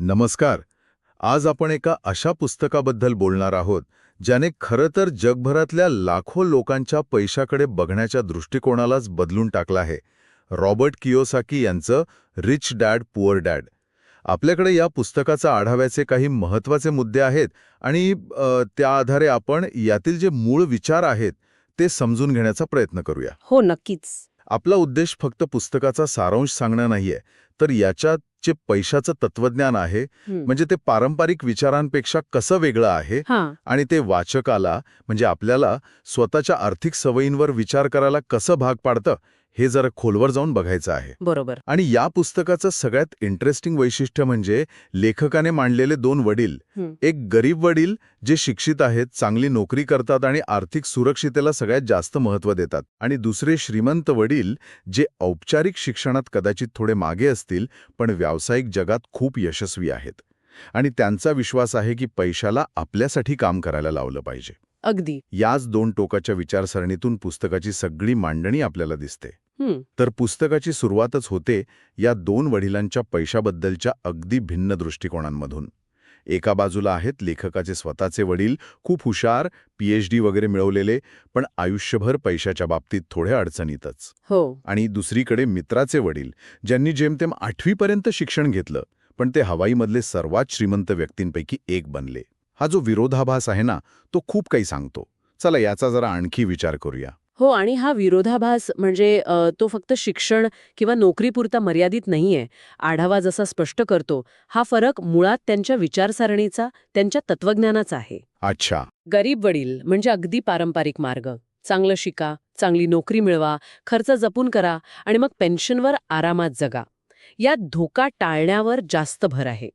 नमस्कार. आज आपण एका अशा पुस्तकाबद्दल बोलणार आहोत ज्याने खरं तर जगभरातल्या लाखो लोकांच्या पैशाकडे बघण्याच्या दृष्टिकोनालाच बदलून टाकला आहे. रॉबर्ट कियोसाकी यांचं रिच डॅड पुअर डॅड. आपल्याकडे या पुस्तकाचा आढाव्याचे काही महत्त्वाचे मुद्दे आहेत आणि त्या आधारे आपण यातील जे मूळ विचार आहेत ते समजून घेण्याचा प्रयत्न करूया. हो नक्कीच. आपला उद्देश फक्त पुस्तकाचा सारांश सांगणं नाहीये तर याच्यात जे पैशाचं तत्वज्ञान आहे. म्हणजे ते पारंपरिक विचारांपेक्षा कसं वेगळं आहे आणि ते वाचकाला म्हणजे आपल्याला स्वतःच्या आर्थिक सवयींवर विचार करायला कसं भाग पाडतं हे जरा खोलवर जाऊन बघायचं आहे. बरोबर. आणि या पुस्तकाचं सगळ्यात इंटरेस्टिंग वैशिष्ट्य म्हणजे लेखकाने मांडलेले दोन वडील. एक गरीब वडील जे शिक्षित आहेत चांगली नोकरी करतात आणि आर्थिक सुरक्षितेला सगळ्यात जास्त महत्त्व देतात. आणि दुसरे श्रीमंत वडील जे औपचारिक शिक्षणात कदाचित थोडे मागे असतील पण व्यावसायिक जगात खूप यशस्वी आहेत. आणि त्यांचा विश्वास आहे की पैशाला आपल्यासाठी काम करायला लावलं पाहिजे. अगदी. याच दोन टोकाच्या विचारसरणीतून पुस्तकाची सगळी मांडणी आपल्याला दिसते. तर पुस्तकाची सुरुवातच होते या दोन वडिलांच्या पैशाबद्दलच्या अगदी भिन्न दृष्टिकोनांमधून एका बाजूला आहेत लेखकाचे स्वतःचे वडील खूप हुशार पीएच डी वगैरे मिळवलेले पण आयुष्यभर पैशाच्या बाबतीत थोड्या अडचणीतच. हो. आणि दुसरीकडे मित्राचे वडील ज्यांनी जेमतेम आठवीपर्यंत शिक्षण घेतलं पण ते हवाईमधले सर्वात श्रीमंत व्यक्तींपैकी एक बनले. हा जो विरोधाभास आहे ना तो खूप काही सांगतो. चला याचा जरा आणखी विचार करूया. हो आणि हा विरोधाभास म्हणजे तो फक्त शिक्षण किंवा नोकरीपुरता मर्यादित नाहीये. आढावा जसा स्पष्ट करतो हा फरक मुळात त्यांच्या विचारसरणीचा त्यांच्या तत्वज्ञानाचा आहे. अच्छा. गरीब वडील म्हणजे अगदी पारंपरिक मार्ग. चांगलं शिका चांगली नोकरी मिळवा खर्च जपून करा आणि मग पेन्शनवर आरामात जगा. यात धोका टाळण्यावर जास्त भर आहे.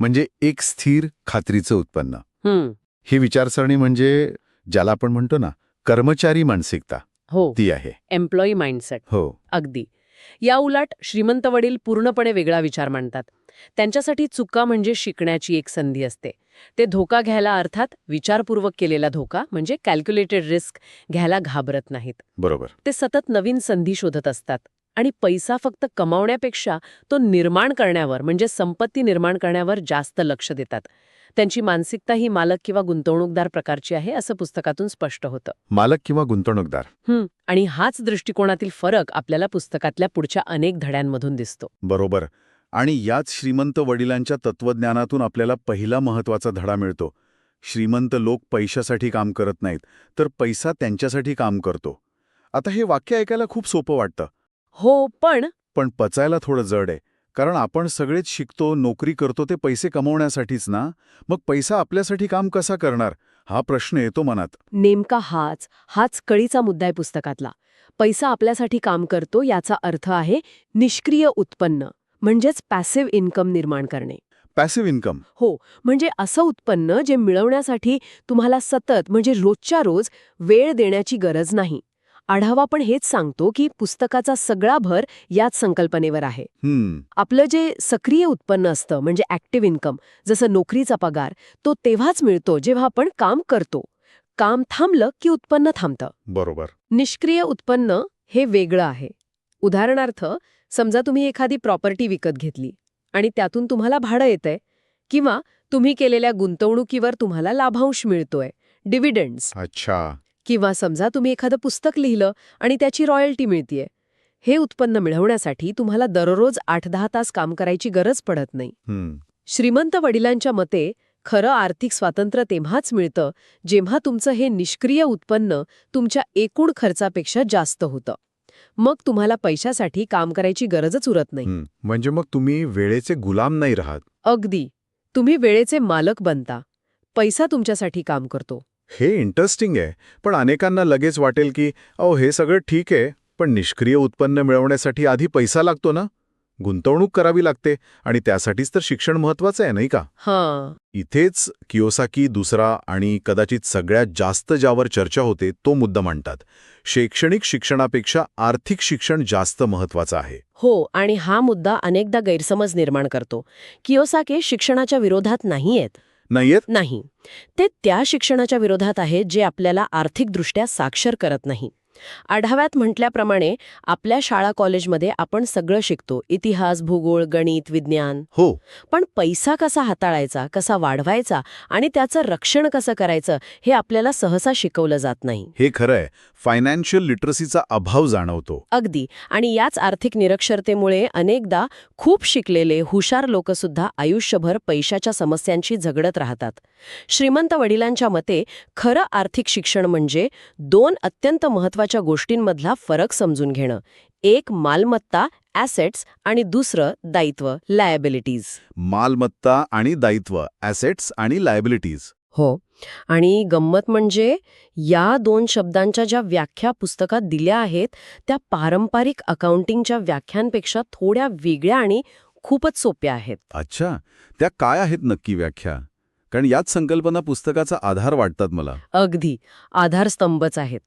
म्हणजे एक स्थिर खात्रीचं उत्पन्न. हं, ही विचारसरणी म्हणजे ज्याला आपण म्हणतो ना कर्मचारी मानसिकता हो. ती आहे. एम्प्लॉई माइंडसेट हो. अगदी. या उलट श्रीमंत वडील पूर्णपणे वेगळा विचार मांडतात. त्यांच्यासाठी चुका म्हणजे शिकण्याची एक संधी असते. ते धोका घ्यायला अर्थात विचारपूर्वक केलेला धोका म्हणजे कॅल्क्युलेटेड रिस्क घ्यायला घाबरत नाहीत. बरोबर. ते सतत नवीन संधी शोधत असतात आणि पैसा फक्त कमावण्यापेक्षा तो निर्माण करण्यावर म्हणजे संपत्ती निर्माण करण्यावर जास्त लक्ष देतात. त्यांची मानसिकता ही मालक किंवा गुंतवणूकदार प्रकारची आहे असं पुस्तकातून स्पष्ट होतं. मालक किंवा गुंतवणूकदार. हं, आणि हाच दृष्टिकोनातील फरक आपल्याला पुस्तकातल्या पुढच्या अनेक धड्यांमधून दिसतो. बरोबर. आणि याच श्रीमंत वडिलांच्या तत्वज्ञानातून आपल्याला पहिला महत्त्वाचा धडा मिळतो. श्रीमंत लोक पैशासाठी काम करत नाहीत तर पैसा त्यांच्यासाठी काम करतो. आता हे वाक्य ऐकायला खूप सोपं वाटतं. हो पण पण पचायला थोडं जड आहे. कारण आपण सगळेच शिकतो नोकरी करतो ते पैसे कमवण्यासाठीच ना? मग पैसा आपल्यासाठी काम कसा करणार? हा प्रश्न येतो मनात. नेमका हाच हाच कळीचा मुद्दा आहे पुस्तकातला. पैसा आपल्यासाठी काम करतो याचा अर्थ आहे निष्क्रिय उत्पन्न म्हणजेच पॅसिव्ह इन्कम निर्माण करणे. पॅसिव्ह इन्कम हो म्हणजे असं उत्पन्न जे मिळवण्यासाठी तुम्हाला सतत म्हणजे रोजच्या रोज वेळ देण्याची गरज नाही. आढावा पण हेच सांगतो की पुस्तकाचा सगळा भर याच संकल्पनेवर आहे. हम्म. आपलं जे सक्रिय उत्पन्न असतं म्हणजे ॲक्टिव्ह इन्कम जसं नोकरीचा पगार तो तेव्हाच मिळतो जेव्हा आपण काम करतो. काम थांबलं की उत्पन्न थांबतं. बरोबर. निष्क्रिय उत्पन्न हे वेगळं आहे. उदाहरणार्थ समजा तुम्ही एखादी प्रॉपर्टी विकत घेतली आणि त्यातून तुम्हाला भाडं येतंय किंवा तुम्ही केलेल्या गुंतवणुकीवर तुम्हाला लाभांश मिळतोय डिव्हिडंड्स अच्छा. किंवा समजा तुम्ही एखादं पुस्तक लिहिलं आणि त्याची रॉयल्टी मिळतीये हे उत्पन्न मिळवण्यासाठी तुम्हाला दररोज आठ दहा तास काम करायची गरज पडत नाही. श्रीमंत वडिलांच्या मते खरं आर्थिक स्वातंत्र्य तेव्हाच मिळतं जेव्हा तुमचं हे निष्क्रिय उत्पन्न तुमच्या एकूण खर्चापेक्षा जास्त होतं. मग तुम्हाला पैशासाठी काम करायची गरजच उरत नाही. म्हणजे मग तुम्ही वेळेचे गुलाम नाही राहत. अगदी. तुम्ही वेळेचे मालक बनता. पैसा तुमच्यासाठी काम करतो. हे इंटरेस्टिंग आहे. पण अनेकांना लगेच वाटेल की अहो हे सगळं ठीक आहे पण निष्क्रिय उत्पन्न मिळवण्यासाठी आधी पैसा लागतो ना? गुंतवणूक करावी लागते आणि त्यासाठीच तर शिक्षण महत्वाचं आहे नाही का? हां. इथेच कियोसाकी दुसरा आणि कदाचित सगळ्यात जास्त ज्यावर चर्चा होते तो मुद्दा मांडतात. शैक्षणिक शिक्षणापेक्षा आर्थिक शिक्षण जास्त महत्वाचं आहे. हो आणि हा मुद्दा अनेकदा गैरसमज निर्माण करतो. कियोसाके शिक्षणाच्या विरोधात नाहीयेत. नाहीयेत? नाही. ते त्या शिक्षणाच्या विरोधात आहे जे आपल्याला आर्थिकदृष्ट्या साक्षर करत नाही. आढाव्यात म्हटल्याप्रमाणे आपल्या शाळा कॉलेजमध्ये आपण सगळं शिकतो. इतिहास भूगोल गणित विज्ञान. हो. पण पैसा कसा हाताळायचा कसा वाढवायचा आणि त्याचं रक्षण कसं करायचं हे आपल्याला सहसा शिकवलं जात नाही. हे खरंय. फायनान्शियल लिटरसीचा अभाव जाणवतो. अगदी. आणि याच आर्थिक निरक्षरतेमुळे अनेकदा खूप शिकलेले हुशार लोकसुद्धा आयुष्यभर पैशाच्या समस्यांशी झगडत राहतात. श्रीमंत वडिलांच्या मते खरं आर्थिक शिक्षण म्हणजे दोन अत्यंत महत्त्वाच्या गोष्टींमधला फरक समजून घेणं. एक मालमत्ता ॲसेट्स आणि दुसरं दायित्व लायबिलिटीज मालमत्ता आणि दायित्व ॲसेट्स आणि लायबिलिटीज हो. आणि गंमत म्हणजे या दोन शब्दांच्या ज्या व्याख्या पुस्तकात दिल्या आहेत त्या पारंपरिक अकाउंटिंगच्या व्याख्यांपेक्षा थोड्या वेगळ्या आणि खूपच सोप्या आहेत. अच्छा. त्या काय आहेत नक्की व्याख्या? कारण याच संकल्पना पुस्तकाचा आधार वाटतात मला. अगदी. आधारस्तंभच आहेत.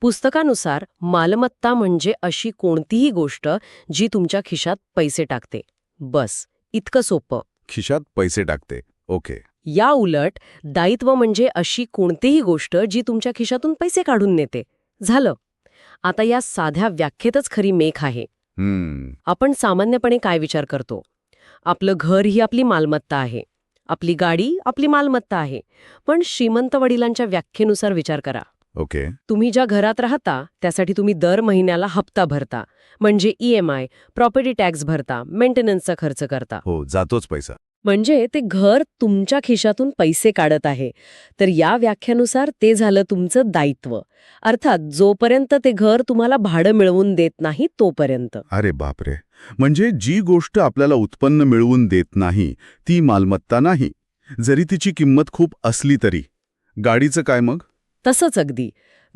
पुस्तकानुसार मालमत्ता म्हणजे अशी कोणतीही गोष्ट जी तुमच्या खिशात पैसे टाकते. बस इतकं सोपं. खिशात पैसे टाकते. ओके. या उलट दायित्व म्हणजे अशी कोणतीही गोष्ट जी तुमच्या खिशातून पैसे काढून नेते. झालं. आता या साध्या व्याख्येतच खरी मेख आहे. आपण सामान्यपणे काय विचार करतो? आपलं घर ही आपली मालमत्ता आहे. आपली गाडी आपली मालमत्ता आहे. पण श्रीमंत वडिलांच्या व्याख्येनुसार विचार करा. ओके. तुम्ही ज्या घरात राहता त्यासाठी तुम्ही दर महिन्याला हप्ता भरता म्हणजे E M I property tax भरता मेंटेनन्सचा खर्च करता. हो जातोच पैसा. म्हणजे ते घर तुमच्या खिशातून पैसे काढत आहे. तर या व्याख्यानुसार ते झालं तुमचं दायित्व. अर्थात जोपर्यंत ते घर तुम्हाला भाडं मिळवून देत नाही तोपर्यंत. अरे बापरे. म्हणजे जी गोष्ट आपल्याला उत्पन्न मिळवून देत नाही ती मालमत्ता नाही. जरी तिची किंमत खूप असली तरी. गाडीचं काय मग? तसंच अगदी.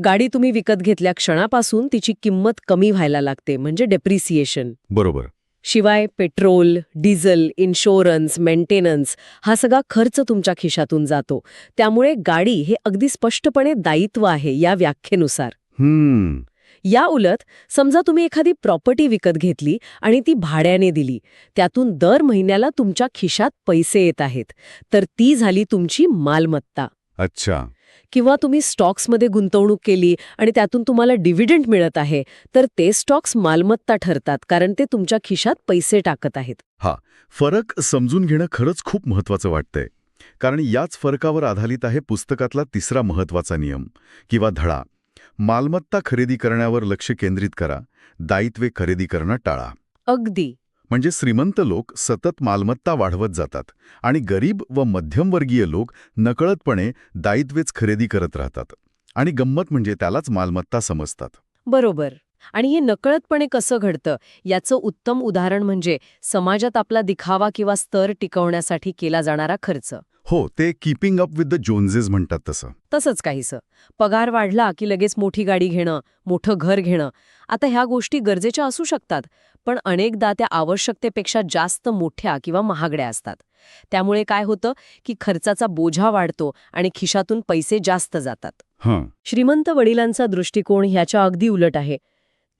गाडी तुम्ही विकत घेतल्या क्षणापासून तिची किंमत कमी व्हायला लागते म्हणजे डेप्रिसिएशन बरोबर. शिवाय पेट्रोल डिझेल इन्शुरन्स मेंटेनन्स हा सगळा खर्च तुमच्या खिशातून जातो. त्यामुळे गाडी हे अगदी स्पष्टपणे दायित्व आहे या व्याख्येनुसार. हम्म. या उलट समजा तुम्ही एखादी प्रॉपर्टी विकत घेतली आणि ती भाड्याने दिली त्यातून दर महिन्याला तुमच्या खिशात पैसे येत आहेत तर ती झाली तुमची मालमत्ता. अच्छा. किंवा तुम्ही स्टॉक्समध्ये गुंतवणूक केली आणि त्यातून तुम्हाला डिव्हिडंड मिळत आहे तर ते स्टॉक्स मालमत्ता ठरतात कारण ते तुमच्या खिशात पैसे टाकत आहेत. हा फरक समजून घेणं खरंच खूप महत्वाचं वाटतंय. कारण याच फरकावर आधारित आहे पुस्तकातला तिसरा महत्त्वाचा नियम किंवा धडा. मालमत्ता खरेदी करण्यावर लक्ष केंद्रित करा दायित्वे खरेदी करणं टाळा. अगदी. म्हणजे श्रीमंत लोक सतत मालमत्ता वाढवत जातात आणि गरीब व मध्यमवर्गीय लोक नकळतपणे दायित्वेच खरेदी करत राहतात आणि गंमत म्हणजे त्यालाच मालमत्ता समजतात. बरोबर. आणि हे नकळतपणे कसं घडतं? याचं उत्तम उदाहरण म्हणजे समाजात आपला दिखावा किंवा स्तर टिकवण्यासाठी केला जाणारा खर्च. हो ते keeping up with the Joneses म्हणतात तसं. तसंच काहीसं. पगार वाढला की लगेच मोठी गाडी घेणं मोठं घर घेणं. आता ह्या गोष्टी गरजेच्या असू शकतात पण अनेकदा त्या आवश्यकतेपेक्षा जास्त मोठ्या किंवा महागड्या असतात. त्यामुळे काय होतं की खर्चाचा बोझा वाढतो आणि खिशातून पैसे जास्त जातात. हां. श्रीमंत वडिलांचा दृष्टिकोन ह्याच्या अगदी उलट आहे.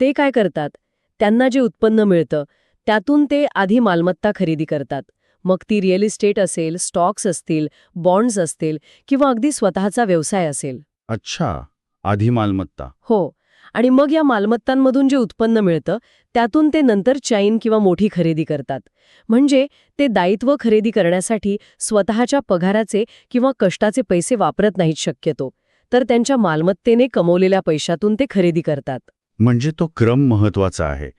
ते काय करतात? त्यांना जे उत्पन्न मिळतं त्यातून ते आधी मालमत्ता खरेदी करतात. मग ती रिअल इस्टेट असेल स्टॉक्स असतील बॉन्ड्स असतील किंवा अगदी स्वतःचा व्यवसाय असेल. अच्छा आधी मालमत्ता. हो आणि मग या मालमत्तांमधून जे उत्पन्न मिळतं त्यातून ते नंतर चैन किंवा मोठी खरेदी करतात. म्हणजे ते दायित्व खरेदी करण्यासाठी स्वतःच्या पगाराचे किंवा कष्टाचे पैसे वापरत नाहीत शक्यतो तर त्यांच्या मालमत्तेने कमवलेल्या पैशातून ते खरेदी करतात. म्हणजे तो क्रम महत्त्वाचा आहे.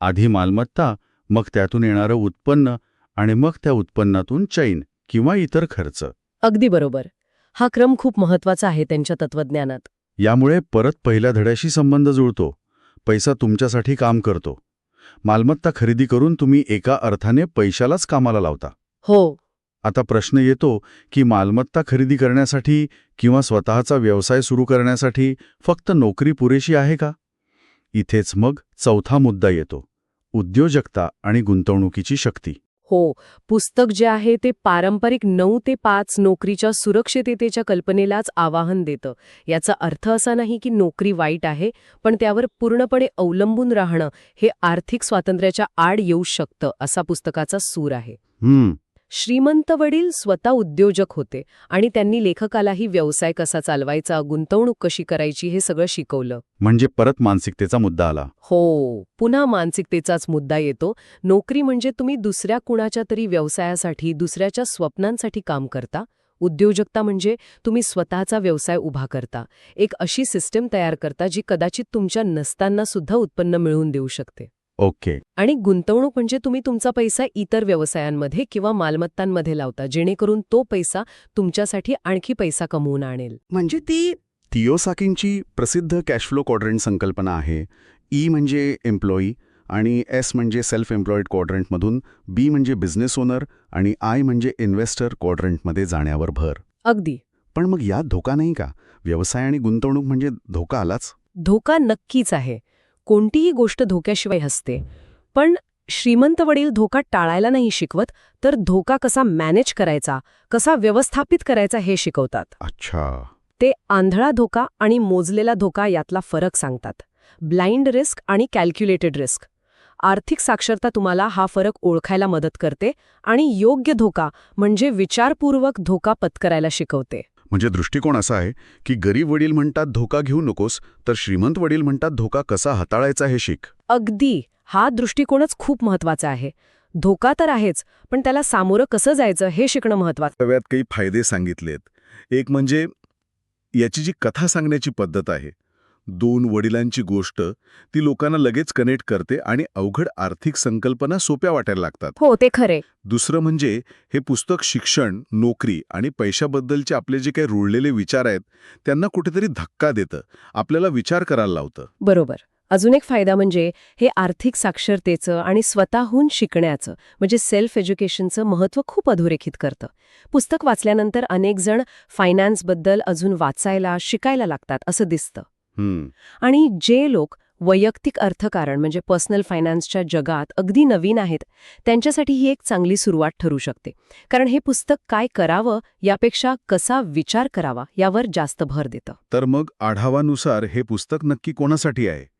आधी मालमत्ता मग त्यातून येणारं उत्पन्न आणि मग त्या उत्पन्नातून चैन किंवा इतर खर्च. अगदी बरोबर. हा क्रम खूप महत्त्वाचा आहे त्यांच्या तत्वज्ञानात यामुळे परत पहिल्या धड्याशी संबंध जुळतो. पैसा तुमच्यासाठी काम करतो. मालमत्ता खरेदी करून तुम्ही एका अर्थाने पैशालाच कामाला लावता. हो. आता प्रश्न येतो की मालमत्ता खरेदी करण्यासाठी किंवा स्वतःचा व्यवसाय सुरू करण्यासाठी फक्त नोकरी पुरेशी आहे का? इथेच मग चौथा मुद्दा येतो. उद्योजकता आणि गुंतवणुकीची शक्ती. हो पुस्तक जे आहे ते पारंपरिक नऊ ते पाच नोकरीच्या सुरक्षिततेच्या कल्पनेलाच आवाहन देतं. याचा अर्थ असा नाही की नोकरी वाईट आहे पण त्यावर पूर्णपणे अवलंबून राहणं हे आर्थिक स्वातंत्र्याच्या आड येऊ शकतं असा पुस्तकाचा सूर आहे. हम्म. श्रीमंत वडील स्वतः उद्योजक होते आणि त्यांनी लेखकालाही व्यवसाय कसा चालवायचा गुंतवणूक कशी करायची हे सगळं शिकवलं. म्हणजे परत मानसिकतेचा मुद्दा आला. हो पुन्हा मानसिकतेचाच मुद्दा येतो. नोकरी म्हणजे तुम्ही दुसऱ्या कुणाच्या तरी व्यवसायासाठी दुसऱ्याच्या स्वप्नांसाठी काम करता. उद्योजकता म्हणजे तुम्ही स्वतःचा व्यवसाय उभा करता. एक अशी सिस्टम तयार करता जी कदाचित तुमच्या नसताना सुद्धा उत्पन्न मिळवून देऊ शकते. ओके. आणि गुंतवणूक म्हणजे तुम्ही तुमचा पैसा इतर व्यवसायांमध्ये किंवा मालमत्तांमध्ये लावता जेणेकरून तो पैसा तुमच्यासाठी आणखी पैसा कमवून आणेल. म्हणजे ती थिओसाकींची प्रसिद्ध कॅशफ्लो क्वाड्रंट संकल्पना आहे. ई म्हणजे एम्प्लॉई आणि एस म्हणजे सेल्फ एम्प्लॉईड क्वाड्रंटमधून बी म्हणजे बिझनेस ओनर आणि आय म्हणजे इन्व्हेस्टर क्वाड्रंटमध्ये जाण्यावर भर. अगदी. पण मग यात धोका नाही का? व्यवसाय आणि गुंतवणूक म्हणजे धोका आलाच? धोका नक्कीच आहे. कोणतीही गोष्ट धोक्याशिवाय हसते. पण श्रीमंत वडील धोका टाळायला नाही शिकवत तर धोका कसा मॅनेज करायचा कसा व्यवस्थापित करायचा हे शिकवतात. अच्छा. ते आंधळा धोका आणि मोजलेला धोका यातला फरक सांगतात. ब्लाइंड रिस्क आणि कॅल्क्युलेटेड रिस्क. आर्थिक साक्षरता तुम्हाला हा फरक ओळखायला मदत करते आणि योग्य धोका म्हणजे विचारपूर्वक धोका पत्करायला शिकवते. म्हणजे दृष्टिकोन असा आहे की गरीब वडील म्हणतात धोका घेऊ नकोस तर श्रीमंत वडील म्हणतात धोका कसा हाताळायचा हे शिक. अगदी. हा दृष्टिकोनच खूप महत्त्वाचा आहे. धोका तर आहेच पण त्याला सामोरं कसं जायचं हे शिकणं महत्वाचं व्यात काही फायदे सांगितलेत. एक म्हणजे याची जी कथा सांगण्याची पद्धत आहे दोन वडिलांची गोष्ट ती लोकांना लगेच कनेक्ट करते आणि अवघड आर्थिक संकल्पना सोप्या वाटायला लागतात. हो ते खरे दुसरं म्हणजे हे पुस्तक शिक्षण नोकरी आणि पैशाबद्दलचे आपले जे काही रुळलेले विचार आहेत त्यांना कुठेतरी धक्का देतं आपल्याला विचार करायला लावतं. बरोबर. अजून एक फायदा म्हणजे हे आर्थिक साक्षरतेचं आणि स्वतःहून शिकण्याचं म्हणजे सेल्फ एज्युकेशनचं महत्त्व खूप अधोरेखित करतं. पुस्तक वाचल्यानंतर अनेक जण फायनान्सबद्दल अजून वाचायला शिकायला लागतात असं दिसतं. आणि जे लोक वैयक्तिक अर्थकारण म्हणजे पर्सनल फायनान्सच्या जगात अगदी नवीन आहेत त्यांच्यासाठी ही एक चांगली सुरुवात ठरू शकते. कारण हे पुस्तक काय करावं यापेक्षा कसा विचार करावा यावर जास्त भर देतं. तर मग आढावानुसार हे पुस्तक नक्की कोणासाठी आहे?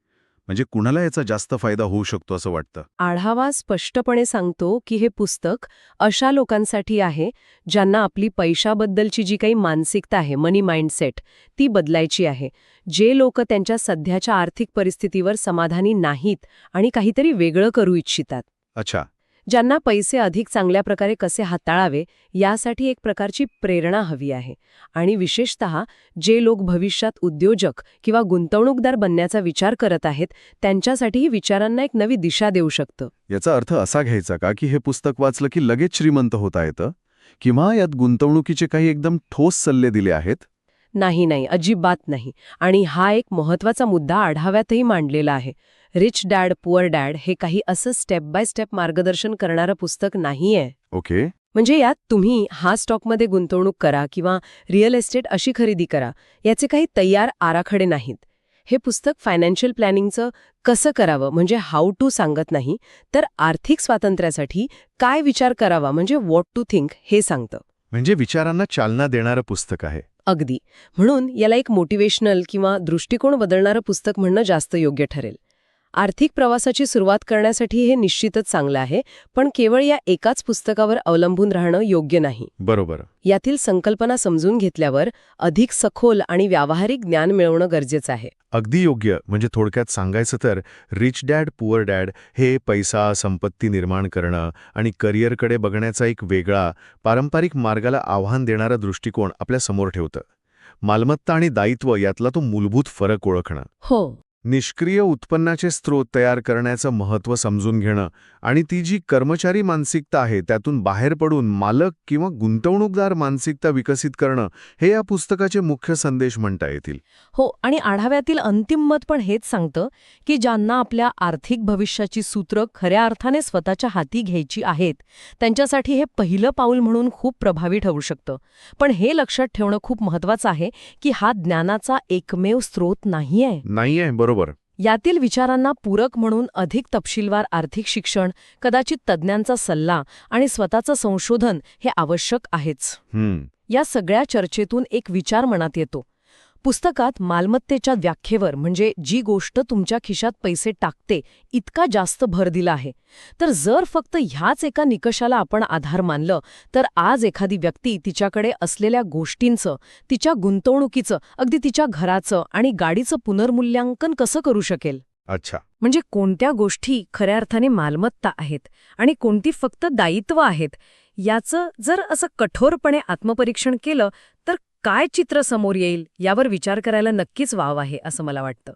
म्हणजे कुणाला याचा जास्त फायदा होऊ शकतो असं वाटतं? आढावा स्पष्टपणे सांगतो की हे पुस्तक अशा लोकांसाठी आहे ज्यांना आपली पैशाबद्दलची जी काही मानसिकता आहे मनी माइंडसेट ती बदलायची आहे जे लोक त्यांच्या सध्याच्या आर्थिक परिस्थितीवर समाधानी नाहीत आणि काहीतरी वेगळं करू इच्छितात. अच्छा. ज्यांना पैसे अधिक चांगल्या प्रकारे कसे हाताळावे यासाठी एक प्रकारची प्रेरणा हवी आहे. आणि विशेषतः जे लोक भविष्यात उद्योजक किंवा गुंतवणूकदार बनण्याचा विचार करत आहेत त्यांच्यासाठीही विचारांना एक नवी दिशा देऊ शकतं. याचा अर्थ असा घ्यायचा का की हे पुस्तक वाचलं की लगेच श्रीमंत होता येतं? किंवा यात गुंतवणुकीचे काही एकदम ठोस सल्ले दिले आहेत? नाही नाही अजिबात नाही. आणि हा एक महत्त्वाचा मुद्दा आढाव्यातही मांडलेला आहे. रिच डॅड पुअर डॅड हे काही असं स्टेप बाय स्टेप मार्गदर्शन करणारं पुस्तक नाहीये. ओके. म्हणजे यात तुम्ही हा स्टॉकमध्ये गुंतवणूक करा किंवा रिअल एस्टेट अशी खरेदी करा याचे काही तयार आराखडे नाहीत. हे पुस्तक फायनान्शियल प्लॅनिंगचं कसं करावं म्हणजे हाऊ टू सांगत नाही तर आर्थिक स्वातंत्र्यासाठी काय विचार करावा म्हणजे वॉट टू थिंक हे सांगतं. म्हणजे विचारांना चालना देणारं पुस्तक आहे. अगदी. म्हणून याला एक मोटिवेशनल किंवा दृष्टिकोन बदलणारं पुस्तक म्हणणं जास्त योग्य ठरेल. आर्थिक प्रवासाची सुरुवात करण्यासाठी हे निश्चितच चांगलं आहे पण केवळ या एकाच पुस्तकावर अवलंबून राहणं योग्य नाही. बरोबर. यातील संकल्पना समजून घेतल्यावर अधिक सखोल आणि व्यावहारिक ज्ञान मिळवणं गरजेचं आहे. अगदी योग्य. म्हणजे थोडक्यात सांगायचं तर रिच डॅड पुअर डॅड हे पैसा संपत्ती निर्माण करणं आणि करिअरकडे बघण्याचा एक वेगळा पारंपरिक मार्गाला आव्हान देणारा दृष्टिकोन आपल्यासमोर ठेवतं. मालमत्ता आणि दायित्व यातला तो मूलभूत फरक ओळखणं. हो. निष्क्रिय उत्पन्नाचे स्रोत तयार करण्याचं महत्त्व समजून घेणं आणि ती जी कर्मचारी मानसिकता आहे त्यातून बाहेर पडून मालक किंवा गुंतवणूकदार मानसिकता विकसित करणं हे या पुस्तकाचे मुख्य संदेश म्हणता येतील. हो आणि आढाव्यातील अंतिम मत पण हेच सांगतं की ज्यांना आपल्या आर्थिक भविष्याची सूत्र खऱ्या अर्थाने स्वतःच्या हाती घ्यायची आहेत त्यांच्यासाठी हे पहिलं पाऊल म्हणून खूप प्रभावी ठरू शकतं. पण हे लक्षात ठेवणं खूप महत्वाचं आहे की हा ज्ञानाचा एकमेव स्रोत नाहीये. नाहीये बरोबर. यातील विचारांना पूरक म्हणून अधिक तपशीलवार आर्थिक शिक्षण कदाचित तज्ज्ञांचा सल्ला आणि स्वतःचं संशोधन हे आवश्यक आहेच. या सगळ्या चर्चेतून एक विचार मनात येतो. पुस्तकात मालमत्तेच्या व्याख्येवर म्हणजे जी गोष्ट तुमच्या खिशात पैसे टाकते इतका जास्त भर दिला आहे. तर जर फक्त ह्याच एका निकषाला आपण आधार मानलं तर आज एखादी व्यक्ती तिच्याकडे असलेल्या गोष्टींचं तिच्या गुंतवणुकीचं अगदी तिच्या घराचं आणि गाडीचं पुनर्मूल्यांकन कसं करू शकेल? अच्छा. म्हणजे कोणत्या गोष्टी खऱ्या अर्थाने मालमत्ता आहेत आणि कोणती फक्त दायित्व आहेत याचं जर असं कठोरपणे आत्मपरीक्षण केलं तर काय चित्र समोर येईल यावर विचार करायला नक्कीच वाव आहे असं मला वाटतं.